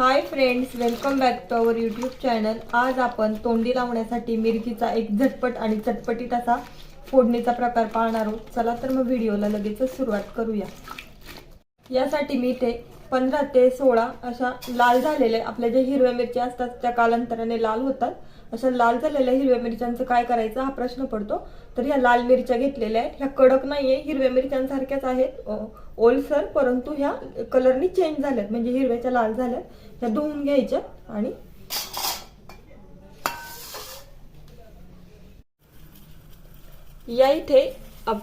Hi friends welcome back to our YouTube channel आज आपण तोंडी लावण्यासाठी मिरचीचा एक झटपट आणि चटपटीत असा फोडणीचा प्रकार पाळणार आहोत. चला तर मग व्हिडिओला लगेचच सुरुवात करूया. यासाठी मी इथे पंधरा ते सोळा अशा लाल झालेल्या आपल्या ज्या हिरव्या मिरच्या असतात त्या कालांतराने लाल होतात. अशा लाल झालेल्या हिरव्या मिरच्यांचं काय करायचं हा प्रश्न पडतो. तर ह्या लाल मिरच्या घेतलेल्या आहेत. ह्या कडक नाहीये हिरव्या मिरच्यांसारख्याच आहेत. ओलसर परंतु ह्या कलरनी चेंज झाल्यात. म्हणजे हिरव्याच्या लाल झाल्यात. ह्या धुवून घ्यायच्या आणि या इथे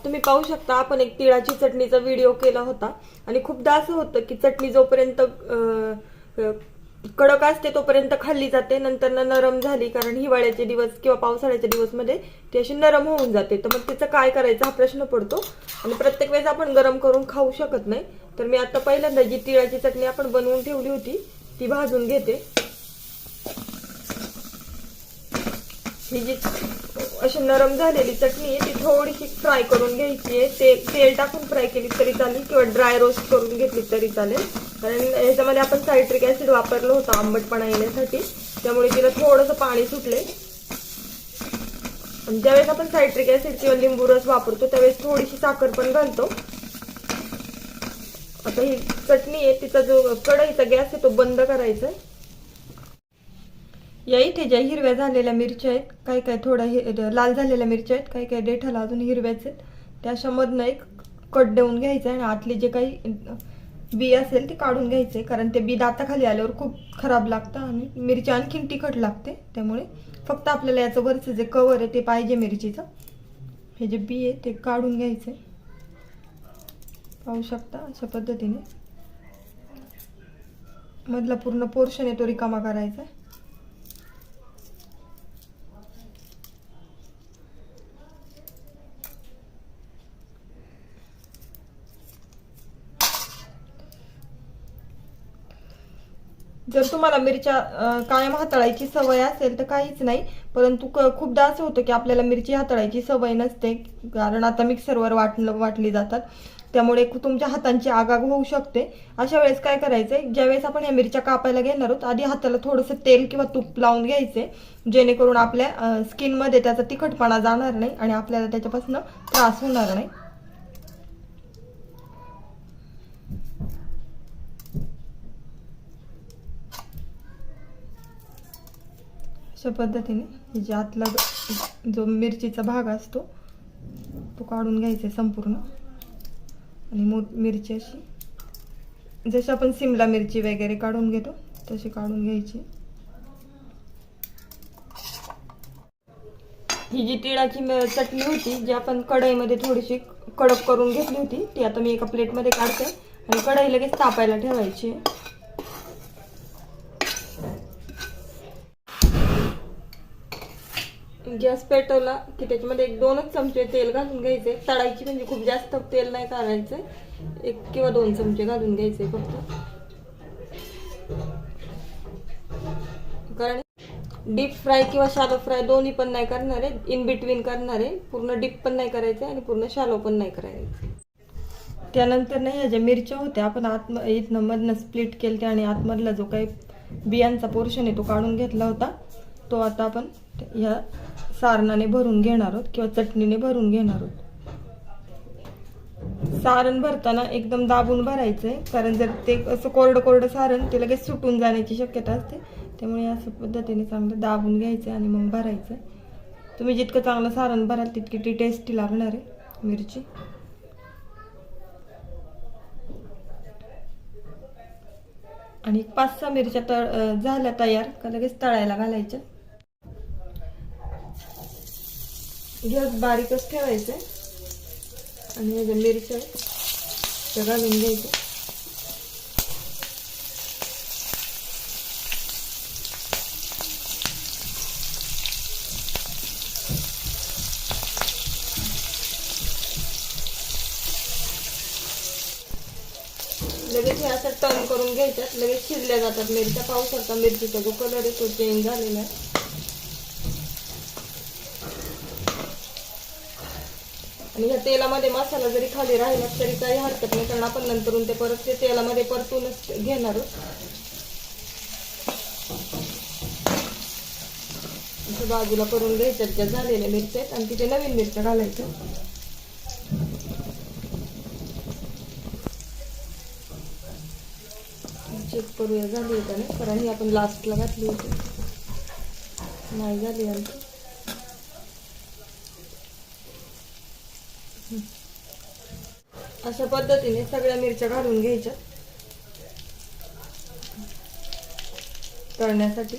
तुम्ही पाहू शकता आपण एक तिळाची चटणीचा व्हिडिओ केला होता. आणि खूपदा असं होतं की चटणी जोपर्यंत कडक असते तोपर्यंत खाल्ली जाते नंतर ना नरम झाली कारण हिवाळ्याचे दिवस किंवा पावसाळ्याच्या दिवसमध्ये ती अशी नरम होऊन जाते. तर मग तिचं काय करायचं हा प्रश्न पडतो. आणि प्रत्येक वेळेस आपण गरम करून खाऊ शकत नाही. तर मी आता पहिल्यांदा जी तिळाची चटणी आपण बनवून ठेवली होती ती भाजून घेते. ही जी अशी नरम झालेली चटणी आहे ती थोडीशी फ्राय करून घ्यायची आहे. ते तेल टाकून फ्राय केली तरी चालेल किंवा ड्राय रोस्ट करून घेतली तरी चालेल. कारण याच्यामध्ये आपण सायट्रिक ऍसिड वापरलं होतं आंबटपणा येण्यासाठी. त्यामुळे तिला थोडंसं पाणी सुटले. आणि ज्यावेळेस आपण सायट्रिक ऍसिड किंवा लिंबू रस वापरतो त्यावेळेस थोडीशी साखर पण घालतो. आता ही चटणी आहे तिचा जो कढईचा गॅस आहे तो बंद करायचा आहे या इथे ज्या हिरव्या झालेल्या मिरच्या आहेत काही काही थोड्या हि- लाल झालेल्या मिरच्या आहेत काही काही देठाला अजून हिरव्याच आहेत. त्या अशा मधनं एक कट देऊन घ्यायचं आणि आतले जे काही बी असेल ते काढून घ्यायचे कारण ते बी दाताखाली आल्यावर खूप खराब लागतं आणि मिरची आणखीन तिखट लागते त्यामुळे फक्त आपल्याला याचं वरचं जे कवर आहे ते पाहिजे मिरचीचं. हे जे बी आहे ते काढून घ्यायचे. पाहू शकता अशा पद्धतीने. मधला पूर्ण पोर्शन आहे तो रिकामा करायचा जर तुम्हाला मिरच्या कायम हाताळायची सवय असेल तर काहीच नाही. परंतु क- खूपदा असं होतं की आपल्याला मिरची हाताळायची सवय नसते. कारण आता मिक्सरवर वाटलं वाटली जातात. त्यामुळे तुमच्या हातांची आगाग होऊ शकते. अशा वेळेस काय करायचंय? ज्यावेळेस आपण या मिरच्या कापायला घेणार आहोत आधी हाताला थोडंसं तेल किंवा तूप लावून घ्यायचे. जेणेकरून आपल्या स्किनमध्ये त्याचा तिखटपणा जाणार नाही आणि आपल्याला त्याच्यापासून त्रास होणार नाही. अशा पद्धतीने जे आतला जो- जो मिरचीचा भाग असतो तो काढून घ्यायचा आहे संपूर्ण. आणि मो मिरची अशी. जशी आपण सिमला मिरची वगैरे काढून घेतो तशी काढून घ्यायची. ही जी तिळाची म- चटणी होती जी आपण कढईमध्ये थोडीशी कडक करून घेतली होती ती आता मी एका प्लेटमध्ये काढते. आणि कढई लगेच तापायला ठेवायची. आहे गॅस पेटवला की त्याच्यामध्ये एक दोनच चमचे तेल घालून घ्यायचे. तळायची म्हणजे खूप जास्त तेल नाही काढायचं एक किंवा दोन चमचे घालून घ्यायचे फक्त. कारण डीप फ्राय किंवा शालो फ्राय दोन्ही पण नाही करणार. आहे इन बिटवीन करणार. आहे पूर्ण डीप पण नाही करायचं आणि पूर्ण शालो पण नाही करायचं. त्यानंतर नाही ह्या ज्या मिरच्या होत्या आपण आत इथनं मधनं स्प्लिट केलं आणि आतमधला जो काही बियांचा पोर्शन आहे तो काढून घेतला होता. तो आता आपण ह्या सारणाने भरून घेणार आहोत किंवा चटणीने भरून घेणार आहोत. सारण भरताना एकदम दाबून भरायचंय कारण जर ते असं कोरडं कोरडं सारण ते लगेच सुटून जाण्याची शक्यता असते. त्यामुळे असं पद्धतीने चांगलं दाबून घ्यायचं आणि मग भरायचं तुम्ही जितकं चांगलं सारण भराल तितकी ती टेस्टी लागणार आहे मिरची. आणि पाच सहा मिरच्या तळ झाल्या तयार का लगेच तळायला घालायच्या. गॅस बारीकच ठेवायचं. आणि मिरच्या आहेत, त्या घालून लगेच हे असं टर्न करून घ्यायच्यात. लगेच शिजल्या जातात. मिरच्या पाहू शकता मिरचीचा जो कलर आहे तो चेंज झालेला आहे. आणि ह्या तेलामध्ये मसाला जरी खाली राहिला तरी काही हरकत नाही कारण आपण नंतर ते परत ते तेलामध्ये परतूनच घेणार बाजूला करून घ्यायच्या त्या झालेल्या मिरच्या आहेत आणि तिथे नवीन मिरच्या घालायचं. चेक करूया झाली होता ना कारण ही आपण लास्टला घातली होती. नाही झाली आमची अशा पद्धतीने सगळ्या मिरच्या घालून घ्यायच्या. तळण्यासाठी.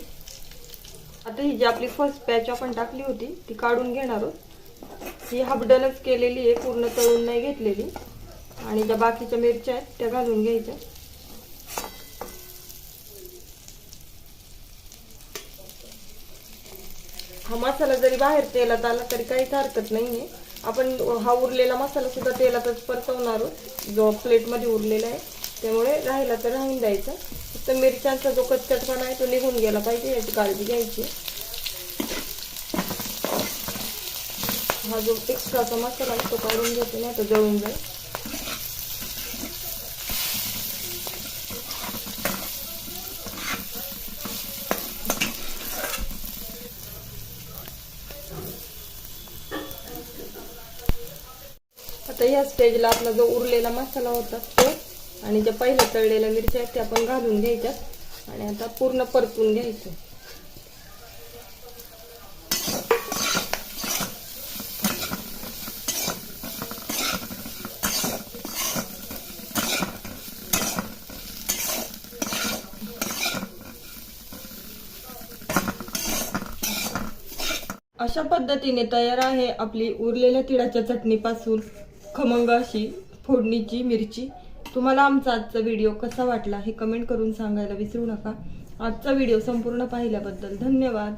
आता ही जी आपली फर्स्ट पॅच आपण टाकली होती ती काढून घेणार आहोत. ही हाफडनच केलेली आहे पूर्ण तळून नाही घेतलेली. आणि ज्या बाकीच्या मिरच्या आहेत त्या घालून घ्यायच्या. हा मसाला जरी बाहेर तेलात आला तरी काहीच हरकत नाही आहे आपण हा उरलेला मसाला सुद्धा तेलातच परतवणार आहोत. जो प्लेटमध्ये उरलेला आहे त्यामुळे राहिला तर राहून द्यायचा. फक्त मिरच्यांचा जो कच्चटपणा आहे तो निघून गेला पाहिजे याची काळजी घ्यायची. हा जो एक्स्ट्राचा मसाला आहे तो काढून घेतो नाही तो जळून जाईल. आता या स्टेजला आपला जो उरलेला मसाला होता तो आणि ज्या पहिल्या तळलेल्या मिरच्या आहेत त्या आपण घालून घ्यायच्यात आणि आता पूर्ण परतून घ्यायचं. अशा पद्धतीने तयार आहे आपली उरलेल्या तिळाच्या चटणीपासून. खमंग अशी फोडणीची मिरची. तुम्हाला आमचा आजचा व्हिडिओ कसा वाटला हे कमेंट करून सांगायला विसरू नका. आजचा व्हिडिओ संपूर्ण पाहिल्याबद्दल धन्यवाद.